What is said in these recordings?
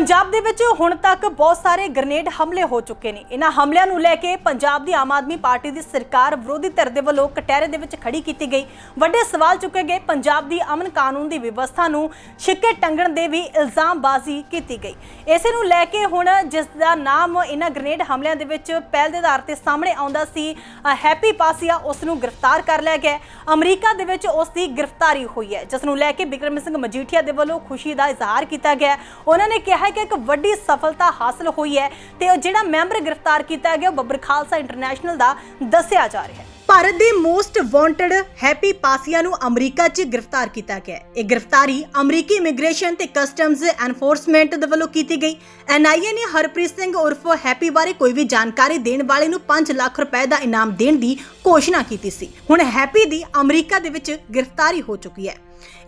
ਪੰਜਾਬ ਦੇ ਵਿੱਚ ਹੁਣ ਤੱਕ ਬਹੁਤ ਸਾਰੇ ਗ੍ਰਨੇਡ ਹਮਲੇ ਹੋ ਚੁੱਕੇ ਨੇ। ਇਹਨਾਂ ਹਮਲਿਆਂ ਨੂੰ ਲੈ ਕੇ ਪੰਜਾਬ ਦੀ ਆਮ ਆਦਮੀ ਪਾਰਟੀ ਦੀ ਸਰਕਾਰ ਵਿਰੋਧੀ ਧਿਰ ਦੇ ਵੱਲੋਂ ਕਟਹਿਰੇ ਦੇ ਵਿੱਚ ਖੜੀ ਕੀਤੀ ਗਈ। ਵੱਡੇ ਸਵਾਲ ਚੁੱਕੇ ਗਏ। ਪੰਜਾਬ ਦੀ ਅਮਨ ਕਾਨੂੰਨ ਦੀ ਵਿਵਸਥਾ ਨੂੰ ਛਿੱਕੇ ਟੰਗਣ ਦੇ ਵੀ ਇਲਜ਼ਾਮਬਾਜ਼ੀ ਕੀਤੀ ਗਈ। ਇਸੇ ਨੂੰ ਲੈ ਕੇ ਹੁਣ ਜਿਸ ਦਾ ਨਾਮ ਇਹਨਾਂ ਗ੍ਰਨੇਡ ਹਮਲਿਆਂ ਦੇ ਵਿੱਚ ਪਹਿਲ ਦੇ ਆਧਾਰ ਤੇ ਸਾਹਮਣੇ ਆਉਂਦਾ ਸੀ ਹੈਪੀ ਪਾਸੀਆ, ਉਸ ਨੂੰ ਗ੍ਰਿਫਤਾਰ ਕਰ ਲਿਆ ਗਿਆ। ਅਮਰੀਕਾ ਦੇ ਵਿੱਚ ਉਸ ਦੀ ਗ੍ਰਿਫਤਾਰੀ ਹੋਈ ਹੈ। ਜਿਸ ਨੂੰ ਲੈ ਕੇ ਬਿਕਰਮ ਸਿੰਘ ਮਜੀਠੀਆ ਦੇ ਵੱਲੋਂ ਖੁਸ਼ੀ ਦਾ ਇਜ਼ਹਾਰ ਕੀਤਾ ਗਿਆ। ਉਹਨਾਂ ਨੇ ਕਿਹਾ ਹੈ ਕਿ ਇੱਕ ਵੱਡੀ ਸਫਲਤਾ ਹਾਸਲ ਹੋਈ ਹੈ ਤੇ ਉਹ ਜਿਹੜਾ ਮੈਂਬਰ ਗ੍ਰਿਫਤਾਰ ਕੀਤਾ ਗਿਆ ਉਹ ਬੱਬਰ ਖਾਲਸਾ ਇੰਟਰਨੈਸ਼ਨਲ ਦਾ ਦੱਸਿਆ ਜਾ ਰਿਹਾ ਹੈ। ਭਾਰਤ ਦੇ ਮੋਸਟ ਵਾਂਟਡ ਹੈਪੀ ਪਾਸੀਆ ਨੂੰ ਅਮਰੀਕਾ 'ਚ ਗ੍ਰਿਫਤਾਰ ਕੀਤਾ ਗਿਆ ਹੈ। ਇਹ ਗ੍ਰਿਫਤਾਰੀ ਅਮਰੀਕੀ ਇਮੀਗ੍ਰੇਸ਼ਨ ਤੇ ਕਸਟਮਜ਼ ਐਨਫੋਰਸਮੈਂਟ ਦੇ ਵੱਲੋਂ ਕੀਤੀ ਗਈ। ਐਨਆਈਏ ਨੇ ਹਰਪ੍ਰੀਤ ਸਿੰਘ ਉਰਫ ਹੈਪੀ ਬਾਰੇ ਕੋਈ ਵੀ ਜਾਣਕਾਰੀ ਦੇਣ ਵਾਲੇ ਨੂੰ 5 ਲੱਖ ਰੁਪਏ ਦਾ ਇਨਾਮ ਦੇਣ ਦੀ ਘੋਸ਼ਣਾ ਕੀਤੀ ਸੀ। ਹੁਣ ਹੈਪੀ ਦੀ ਅਮਰੀਕਾ ਦੇ ਵਿੱਚ ਗ੍ਰਿਫਤਾਰੀ ਹੋ ਚੁੱਕੀ ਹੈ।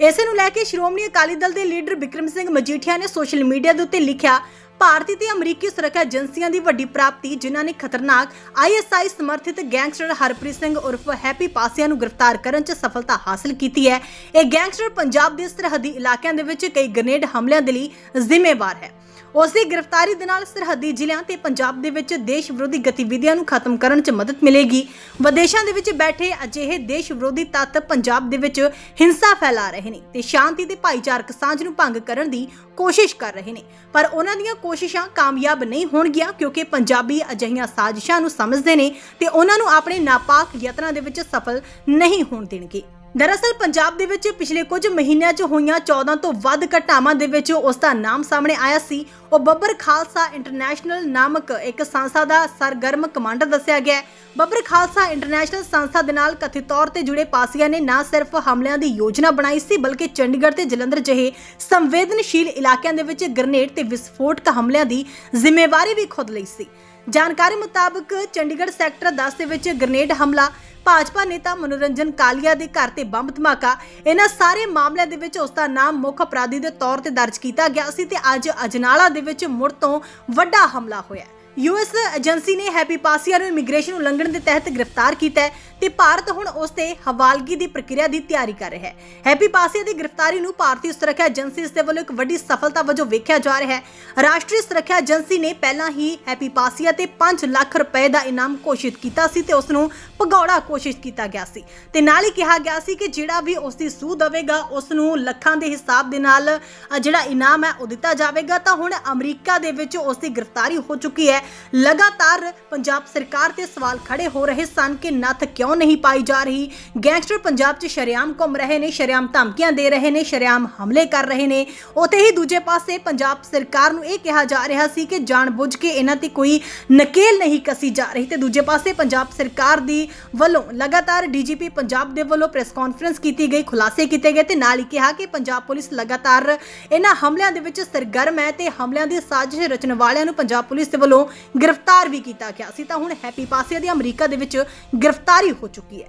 ਇਸੇ ਨੂੰ ਲੈ ਕੇ ਸ਼੍ਰੋਮਣੀ ਅਕਾਲੀ ਦਲ ਦੇ ਲੀਡਰ ਬਿਕਰਮ ਸਿੰਘ ਮਜੀਠੀਆ ਨੇ ਸੋਸ਼ਲ ਮੀਡੀਆ ਦੇ ਉੱਤੇ ਲਿਖਿਆ ਭਾਰਤੀ ਤੇ ਅਮਰੀਕੀ ਸੁਰੱਖਿਆ ਏਜੰਸੀਆਂ ਦੀ ਵੱਡੀ ਪ੍ਰਾਪਤੀ, ਜਿਨ੍ਹਾਂ ਨੇ ਖਤਰਨਾਕ ਆਈਐਸਆਈ ਸਮਰਥਿਤ ਗੈਂਗਸਟਰ ਹਰਪ੍ਰੀਤ ਸਿੰਘ ਉਰਫ ਹੈਪੀ ਪਾਸੀਆ ਨੂੰ ਗ੍ਰਿਫਤਾਰ ਕਰਨ 'ਚ ਸਫਲਤਾ ਹਾਸਲ ਕੀਤੀ ਹੈ। ਇਹ ਗੈਂਗਸਟਰ ਪੰਜਾਬ ਦੇ ਸਰਹੱਦੀ ਇਲਾਕਿਆਂ ਦੇ ਵਿੱਚ ਕਈ ਗ੍ਰਨੇਡ ਹਮਲਿਆਂ ਦੇ ਲਈ ਜ਼ਿੰਮੇਵਾਰ ਹੈ। ਉਸ ਦੀ ਗ੍ਰਿਫਤਾਰੀ ਦੇ ਨਾਲ ਸਰਹੱਦੀ ਜ਼ਿਲ੍ਹਿਆਂ ਤੇ ਪੰਜਾਬ ਦੇ ਵਿੱਚ ਦੇਸ਼ ਵਿਰੋਧੀ ਗਤੀਵਿਧੀਆਂ ਨੂੰ ਖਤਮ ਕਰਨ 'ਚ ਮਦਦ ਮਿਲੇਗੀ। ਵਿਦੇਸ਼ਾਂ ਦੇ ਵਿੱਚ ਬੈਠੇ ਅਜਿਹੇ ਦੇਸ਼ ਵਿਰੋਧੀ ਤੱਤ ਪੰਜਾਬ ਦੇ ਵਿੱਚ ਹਿੰਸਾ ਫੈਲਾ ਰਹੇ ਨੇ ਤੇ ਸ਼ਾਂਤੀ ਤੇ ਭਾਈਚਾਰਕ ਸਾਂਝ ਨੂੰ ਭੰਗ ਕਰਨ ਦੀ ਕੋਸ਼ਿਸ਼ ਕਰ ਰਹੇ ਨੇ। ਪਰ ਉਹਨਾਂ ਦੀਆਂ ਕੋਸ਼ਿਸ਼ਾਂ ਕਾਮਯਾਬ ਨਹੀਂ ਹੋਣਗੀਆਂ ਕਿਉਂਕਿ ਪੰਜਾਬੀ ਅਜਿਹੀਆਂ ਸਾਜ਼ਿਸ਼ਾਂ ਨੂੰ ਸਮਝਦੇ ਨੇ ਤੇ ਉਹਨਾਂ ਨੂੰ ਆਪਣੇ ਨਾਪਾਕ ਯਤਨਾਂ ਦੇ ਵਿੱਚ ਸਫਲ ਨਹੀਂ ਹੋਣ ਦੇਣਗੇ। ਦਰਅਸਲ ਪੰਜਾਬ ਦੇ ਵਿੱਚ ਪਿਛਲੇ ਕੁਝ ਮਹੀਨਿਆਂ 'ਚ ਹੋਈਆਂ 14 ਤੋਂ ਵੱਧ ਘਟਨਾਵਾਂ ਦੇ ਵਿੱਚ ਉਸ ਦਾ ਨਾਮ ਸਾਹਮਣੇ ਆਇਆ ਸੀ। ਉਹ ਬੱਬਰ ਖਾਲਸਾ ਇੰਟਰਨੈਸ਼ਨਲ ਨਾਮਕ ਇੱਕ ਸੰਸਥਾ ਦਾ ਸਰਗਰਮ ਕਮਾਂਡਰ ਦੱਸਿਆ ਗਿਆ ਹੈ। ਬੱਬਰ ਖਾਲਸਾ ਇੰਟਰਨੈਸ਼ਨਲ ਸੰਸਥਾ ਦੇ ਨਾਲ ਕਥਿਤ ਤੌਰ ਤੇ ਜੁੜੇ ਪਾਸੀਆਂ ਨੇ ਨਾ ਸਿਰਫ ਹਮਲਿਆਂ ਦੀ ਯੋਜਨਾ ਬਣਾਈ ਸੀ, ਬਲਕਿ ਚੰਡੀਗੜ੍ਹ ਤੇ ਜਲੰਧਰ ਜਿਹੇ ਸੰਵੇਦਨਸ਼ੀਲ ਇਲਾਕਿਆਂ ਦੇ ਵਿੱਚ ਗ੍ਰਨੇਡ ਤੇ ਵਿਸਫੋਟਕ ਹਮਲਿਆਂ ਦੀ ਜ਼ਿੰਮੇਵਾਰੀ ਵੀ ਖੁਦ ਲਈ ਸੀ। ਜਾਣਕਾਰੀ ਮੁਤਾਬਕ ਚੰਡੀਗੜ੍ਹ ਸੈਕਟਰ 10 ਦੇ ਵਿੱਚ ਗ੍ਰਨੇਡ ਹਮਲਾ ਭਾਜਪਾ ਨੇਤਾ ਮਨੋਰੰਜਨ ਕਾਲੀਆ ਦੇ ਘਰ ਤੇ ਬੰਬ ਧਮਾਕਾ। ਇਹਨਾਂ ਸਾਰੇ ਮਾਮਲਿਆਂ ਦੇ ਵਿੱਚ ਉਸ ਦਾ ਨਾਮ ਮੁੱਖ ਅਪਰਾਧੀ ਦੇ ਤੌਰ ਤੇ ਦਰਜ ਕੀਤਾ ਗਿਆ ਸੀ ਤੇ ਅੱਜ ਅਜਨਾਲਾ ਦੇ ਵਿੱਚ ਮੁੜ ਤੋਂ ਵੱਡਾ ਹਮਲਾ ਹੋਇਆ ਯੂਐਸ ਏਜੰਸੀ ਨੇ ਹੈਪੀ ਪਾਸੀਆ ਨੂੰ ਇਮੀਗ੍ਰੇਸ਼ਨ ਉਲੰਘਣ ਦੇ ਤਹਿਤ ਗ੍ਰਿਫਤਾਰ ਕੀਤਾ ਹੈ ਤੇ ਭਾਰਤ ਹੁਣ ਉਸ ਤੇ ਹਵਾਲਗੀ ਦੀ ਪ੍ਰਕਿਰਿਆ ਦੀ ਤਿਆਰੀ ਕਰ ਰਿਹਾ ਹੈ। ਹੈਪੀ ਪਾਸੀਆ ਦੀ ਗ੍ਰਿਫਤਾਰੀ ਨੂੰ ਭਾਰਤੀ ਸੁਰੱਖਿਆ ਏਜੰਸੀ ਇਸ ਦੇ ਵੱਲੋਂ ਇੱਕ ਵੱਡੀ ਸਫਲਤਾ ਵਜੋਂ ਵੇਖਿਆ ਜਾ ਰਿਹਾ ਹੈ। ਰਾਸ਼ਟਰੀ ਸੁਰੱਖਿਆ ਏਜੰਸੀ ਨੇ ਪਹਿਲਾਂ ਹੀ ਹੈਪੀ ਪਾਸੀਆ ਤੇ 5 ਲੱਖ ਰੁਪਏ ਦਾ ਇਨਾਮ ਘੋਸ਼ਿਤ ਕੀਤਾ ਸੀ ਤੇ ਉਸ ਨੂੰ ਭਗੌੜਾ ਕੋਸ਼ਿਸ਼ ਕੀਤਾ ਗਿਆ ਸੀ। ਤੇ ਨਾਲ ਹੀ ਕਿਹਾ ਗਿਆ ਸੀ ਕਿ ਜਿਹੜਾ ਵੀ ਉਸ ਦੀ ਸੂਹ ਦੇਵੇਗਾ, ਉਸ ਨੂੰ ਲੱਖਾਂ ਦੇ ਹਿਸਾਬ ਦੇ ਨਾਲ ਜਿਹੜਾ ਇਨਾਮ ਹੈ ਉਹ ਦਿੱਤਾ ਜਾਵੇਗਾ। ਤਾਂ ਹੁਣ ਅਮਰੀਕਾ ਦੇ ਵਿੱਚ ਉਸ ਦੀ ਗ੍ਰਿਫਤਾਰੀ ਹੋ ਚੁੱਕੀ ਹੈ। ਲਗਾਤਾਰ ਪੰਜਾਬ ਸਰਕਾਰ ਤੇ ਸਵਾਲ ਖੜੇ ਹੋ ਰਹੇ ਸਨ ਕਿ ਨੱਥ ਕਿਉਂ ਨਹੀਂ ਪਾਈ ਜਾ ਰਹੀ? ਗੈਂਗਸਟਰ ਪੰਜਾਬ 'ਚ ਸ਼ਰੇਆਮ ਘੁੰਮ ਰਹੇ ਨੇ, ਸ਼ਰੇਆਮ ਧਮਕੀਆਂ ਦੇ ਰਹੇ ਨੇ, ਸ਼ਰੇਆਮ ਹਮਲੇ ਕਰ ਰਹੇ ਨੇ। ਉਤੇ ਹੀ ਦੂਜੇ ਪਾਸੇ ਪੰਜਾਬ ਸਰਕਾਰ ਨੂੰ ਇਹ ਕਿਹਾ ਜਾ ਰਿਹਾ ਸੀ ਕਿ ਜਾਣਬੁੱਝ ਕੇ ਇਹਨਾਂ ਤੇ ਕੋਈ ਨਕੇਲ ਨਹੀਂ ਕਸੀ ਜਾ ਰਹੀ ਤੇ ਦੂਜੇ ਪਾਸੇ ਪੰਜਾਬ ਸਰਕਾਰ ਦੀ ਵੱਲੋਂ ਲਗਾਤਾਰ ਡੀਜੀਪੀ ਪੰਜਾਬ ਦੇ ਵੱਲੋਂ ਪ੍ਰੈਸ ਕਾਨਫਰੰਸ ਕੀਤੀ ਗਈ, ਖੁਲਾਸੇ ਕੀਤੇ ਗਏ ਤੇ ਨਾਲ ਹੀ ਕਿਹਾ ਕਿ ਪੰਜਾਬ ਪੁਲਿਸ ਲਗਾਤਾਰ ਇਹਨਾਂ ਹਮਲਿਆਂ ਦੇ ਵਿੱਚ ਸਰਗਰਮ ਹੈ ਤੇ ਹਮਲਿਆਂ ਦੀ ਸਾਜ਼ਿਸ਼ ਰਚਣ ਵਾਲਿਆਂ ਨੂੰ ਪੰਜਾਬ ਪੁਲਿਸ ਦੇ ਵੱਲੋਂ ਗ੍ਰਿਫਤਾਰ ਵੀ ਕੀਤਾ ਗਿਆ ਸੀ, ਤਾਂ ਹੁਣ ਹੈਪੀ ਪਾਸੇ ਦੀ ਅਮਰੀਕਾ ਦੇ ਵਿੱਚ ਗ੍ਰਿਫਤਾਰੀ ਹੋ ਚੁੱਕੀ ਹੈ।